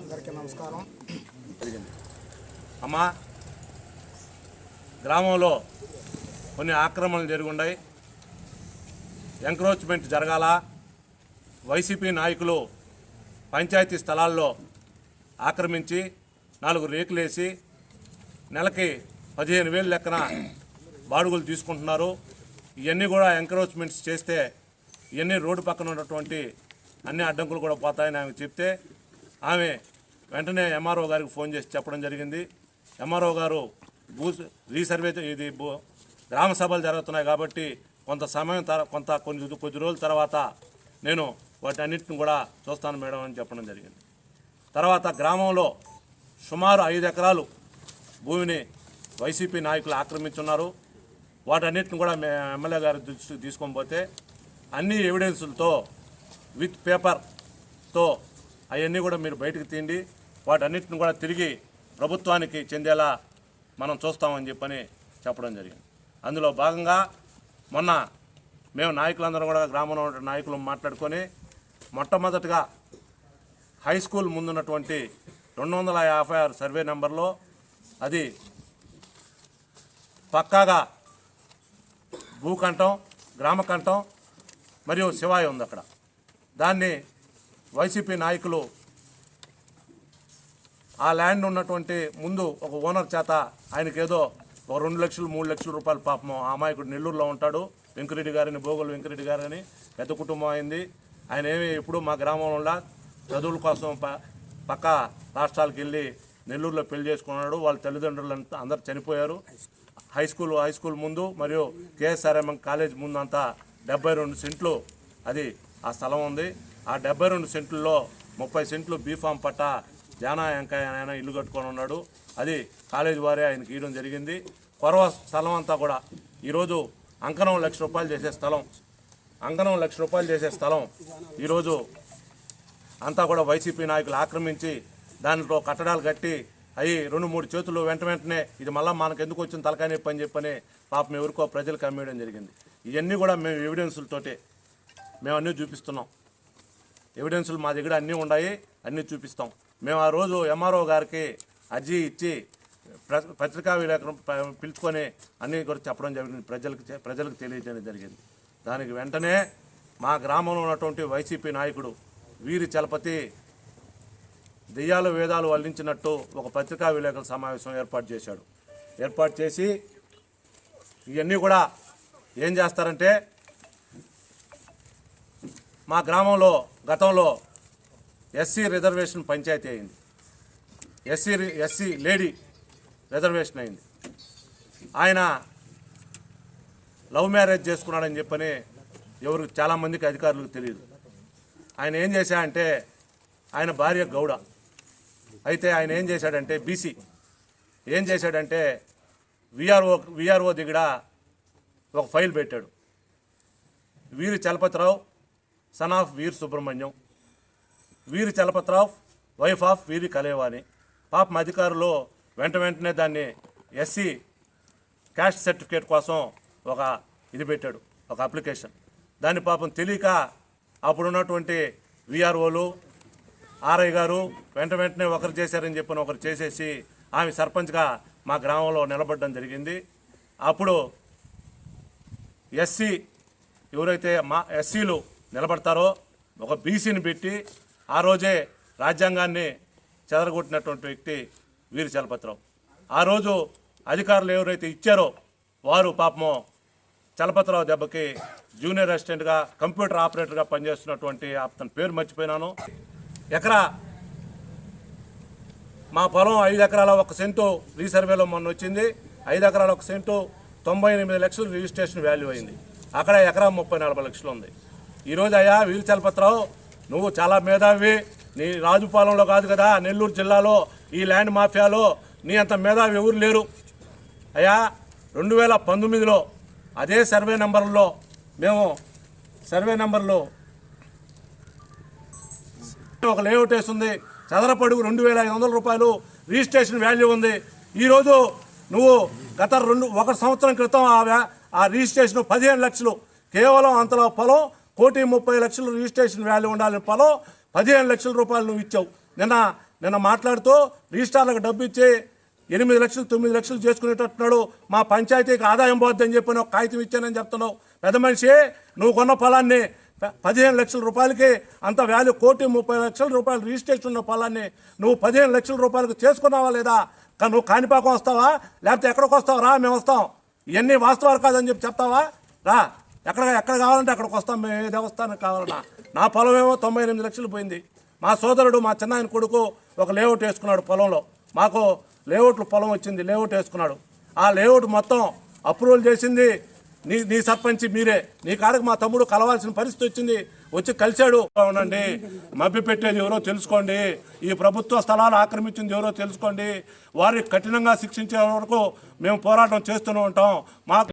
అందరికీ నమస్కారం. అమ్మా గ్రామంలో కొన్ని ఆక్రమణలు జరిగి ఎంక్రోచ్మెంట్ జరగాల. వైసీపీ నాయకులు పంచాయతీ స్థలాల్లో ఆక్రమించి నాలుగు రేకులేసి నెలకి పదిహేను వేలు లెక్కన బాడుగులు తీసుకుంటున్నారు. ఇవన్నీ కూడా ఎంక్రోచ్మెంట్స్ చేస్తే ఇవన్నీ రోడ్డు పక్కన ఉన్నటువంటి అన్ని అడ్డంకులు కూడా పోతాయని ఆమె చెప్తే ఆమె వెంటనే ఎంఆర్ఓ గారికి ఫోన్ చేసి చెప్పడం జరిగింది. ఎంఆర్ఓ గారు భూ రీసర్వే ఇది భూ గ్రామ సభలు జరుగుతున్నాయి కాబట్టి కొంత సమయం తర్వాత కొంత కొన్ని కొద్ది రోజుల తర్వాత నేను వాటి అన్నింటిని కూడా చూస్తాను మేడం అని చెప్పడం జరిగింది. తర్వాత గ్రామంలో సుమారు ఐదు ఎకరాలు భూమిని వైసీపీ నాయకులు ఆక్రమించున్నారు. వాటన్నిటిని కూడా మే ఎమ్మెల్యే గారి దృష్టికి తీసుకొని పోతే అన్ని ఎవిడెన్సులతో విత్ పేపర్తో అవన్నీ కూడా మీరు బయటకు తీయండి. వాటన్నిటిని కూడా తిరిగి ప్రభుత్వానికి చెందేలా మనం చూస్తామని చెప్పని చెప్పడం జరిగింది. అందులో భాగంగా మొన్న మేము నాయకులందరం కూడా గ్రామంలో ఉన్న నాయకులు మాట్లాడుకొని మొట్టమొదటిగా హై స్కూల్ ముందున్నటువంటి రెండు వందల యాభై ఆరు సర్వే నెంబర్లో అది పక్కాగా భూకంఠం గ్రామకంఠం మరియు శివాయి ఉంది అక్కడ. దాన్ని వైసీపీ నాయకులు ఆ ల్యాండ్ ఉన్నటువంటి ముందు ఒక ఓనర్ చేత ఆయనకి ఏదో ఒక రెండు లక్షలు మూడు లక్షల రూపాయలు పాపం ఆ అమాయకుడు నెల్లూరులో ఉంటాడు. వెంకరెడ్డి గారిని భోగులు వెంకరెడ్డి గారని పెద్ద కుటుంబం అయింది. ఆయన ఏమి ఎప్పుడు మా గ్రామంలో చదువుల కోసం ప పక్క రాష్ట్రాలకు వెళ్ళి నెల్లూరులో పెళ్ళి చేసుకున్నాడు. వాళ్ళ తల్లిదండ్రులు అందరు చనిపోయారు. హై స్కూల్ హై స్కూల్ ముందు మరియు కేఎస్ఆర్ఎం కాలేజ్ ముందు అంతా డెబ్బై రెండు సెంట్లు అది ఆ స్థలం ఉంది. ఆ డెబ్బై రెండు సెంట్లలో ముప్పై సెంట్లు బీఫామ్ పట్ట జానా వెంకయ్య ఆయన ఇల్లు కట్టుకొని ఉన్నాడు. అది కాలేజీ వారే ఆయనకి ఇవ్వడం జరిగింది. కొరవ స్థలం అంతా కూడా ఈరోజు అంకనం లక్ష రూపాయలు చేసే స్థలం. అంకనం లక్ష రూపాయలు చేసే స్థలం. ఈరోజు అంతా కూడా వైసీపీ నాయకులు ఆక్రమించి దాంట్లో కట్టడాలు కట్టి అవి రెండు మూడు చేతులు వెంట వెంటనే ఇది మళ్ళీ మనకు ఎందుకు వచ్చిన తలకాయ నొప్పి అని చెప్పని పాపం ఎవరికో ప్రజలకు అమ్మేయడం జరిగింది. ఇవన్నీ కూడా మేము ఎవిడెన్సులతోటే మేము అన్నీ చూపిస్తున్నాం ఎవిడెన్సులు మా దగ్గర అన్నీ ఉన్నాయి అన్నీ చూపిస్తాం. మేము ఆ రోజు ఎంఆర్ఓ గారికి అర్జీ ఇచ్చి ప్ర- పత్రికా విలేకరు పిలుచుకొని అన్నీ కూడా చెప్పడం జరిగింది. ప్రజలకు ప్రజలకు తెలియజేయడం జరిగింది. దానికి వెంటనే మా గ్రామంలో ఉన్నటువంటి వైసీపీ నాయకుడు వీరి చలపతి దెయ్యాలు వేదాలు వల్లించినట్టు ఒక పత్రికా విలేకరుల సమావేశం ఏర్పాటు చేశాడు. ఏర్పాటు చేసి ఇవన్నీ కూడా ఏం చేస్తారంటే మా గ్రామంలో గతంలో ఎస్సీ రిజర్వేషన్ పంచాయతీ అయింది. ఎస్సీ రి- ఎస్సీ లేడీ రిజర్వేషన్ అయింది. ఆయన లవ్ మ్యారేజ్ చేసుకున్నాడని చెప్పని ఎవరు చాలామందికి అధికారులకు తెలియదు. ఆయన ఏం చేశాడంటే ఆయన భార్య గౌడ. అయితే ఆయన ఏం చేశాడంటే బీసీ. ఏం చేశాడంటే విఆర్ఓ విఆర్ఓ దగ్గర ఒక ఫైల్ పెట్టాడు. Veeri Chalapathirao son of Veer Subrahmanyam Veeri Chalapathirao wife of Veeri Kalevani. పాపం అధికారులు వెంట వెంటనే దాన్ని ఎస్సీ క్యాస్ట్ సర్టిఫికేట్ కోసం ఒక ఇది పెట్టాడు ఒక అప్లికేషన్ దాన్ని పాపం తెలియక అప్పుడు ఉన్నటువంటి విఆర్ఓలు ఆర్ఐ గారు వెంట వెంటనే ఒకరు చేశారని చెప్పిన ఒకరు చేసేసి ఆమె సర్పంచ్గా మా గ్రామంలో నిలబడడం జరిగింది. అప్పుడు ఎస్సీ ఎవరైతే మా ఎస్సీలు నిలబడతారో ఒక బీసీని పెట్టి ఆ రోజే రాజ్యాంగాన్ని చెదరగొట్టినటువంటి వ్యక్తి వీరి చలపతిరావు. ఆ రోజు అధికారులు ఎవరైతే ఇచ్చారో వారు పాపము చలపతిరావు దెబ్బకి జూనియర్ అసిస్టెంట్గా కంప్యూటర్ ఆపరేటర్గా పనిచేస్తున్నటువంటి అతని పేరు మర్చిపోయినాను. ఎకరా మా పొలం ఐదు ఎకరాల ఒక సెంటు రీసర్వేలో మొన్న వచ్చింది. ఐదు ఎకరాల ఒక సెంటు తొంభై ఎనిమిది లక్షలు రిజిస్ట్రేషన్ వాల్యూ అయింది. అక్కడ ఎకరా ముప్పై నలభై లక్షలు ఉంది. ఈరోజు అయ్యా వీరు చలపతిరావు నువ్వు చాలా మేధావి. నీ రాజుపాలెంలో కాదు కదా నెల్లూరు జిల్లాలో ఈ ల్యాండ్ మాఫియాలో నీ అంత మేధావి ఎవరు లేరు. అయ్యా రెండు వేల పంతొమ్మిదిలో అదే సర్వే నెంబర్లో మేము సర్వే నెంబర్లో ఒక లేఅవుట్ వేస్తుంది. చదరపడుగు రెండు వేల ఐదు వందల రూపాయలు రిజిస్ట్రేషన్ వాల్యూ ఉంది. ఈరోజు నువ్వు గత రెండు ఒక సంవత్సరం క్రితం ఆ రిజిస్ట్రేషన్ పదిహేను లక్షలు. కేవలం అంతలో పొలం కోటి ముప్పై లక్షలు రిజిస్ట్రేషన్ వాల్యూ ఉండాలని పొలం పదిహేను లక్షల రూపాయలు నువ్వు ఇచ్చావు. నిన్న నిన్న మాట్లాడుతూ రిజిస్టార్లకు డబ్బు ఇచ్చి ఎనిమిది లక్షలు తొమ్మిది లక్షలు చేసుకునేటట్టున్నాడు. మా పంచాయతీకి ఆదాయం పోద్దని చెప్పి ఒక కాగితం ఇచ్చానని చెప్తున్నావు. పెద్ద మనిషి నువ్వు కొన్న పొలాన్ని పదిహేను లక్షల రూపాయలకి అంత వాల్యూ కోటి ముప్పై లక్షల రూపాయలు రిజిస్ట్రేషన్ ఉన్న పొలాన్ని నువ్వు పదిహేను లక్షల రూపాయలకు చేసుకున్నావా లేదా? నువ్వు కాణిపాకం వస్తావా? లేకపోతే ఎక్కడికి వస్తావా? రా మేము వస్తాం. ఇవన్నీ వాస్తవాలు కాదని చెప్పి చెప్తావా? రా. ఎక్కడ ఎక్కడ కావాలంటే అక్కడికి వస్తాం మేము ఏ దేవస్థానం కావాలన్నా. నా పొలం ఏమో తొంభై ఎనిమిది లక్షలు పోయింది. మా సోదరుడు మా చిన్నాయన కొడుకు ఒక లేఅవుట్ వేసుకున్నాడు పొలంలో. మాకు లేఅవుట్లు పొలం వచ్చింది లేఅవుట్ వేసుకున్నాడు. ఆ లేఅవుట్ మొత్తం అప్రూవల్ చేసింది నీ నీ సర్పంచి మీరే. నీ కాడకు మా తమ్ముడు కలవాల్సిన పరిస్థితి వచ్చింది. వచ్చి కలిశాడు. అవునండి మభ్య పెట్టేది ఎవరో తెలుసుకోండి. ఈ ప్రభుత్వ స్థలాలు ఆక్రమించింది ఎవరో తెలుసుకోండి. వారికి కఠినంగా శిక్షించే వరకు మేము పోరాటం చేస్తూనే ఉంటాం. మాకు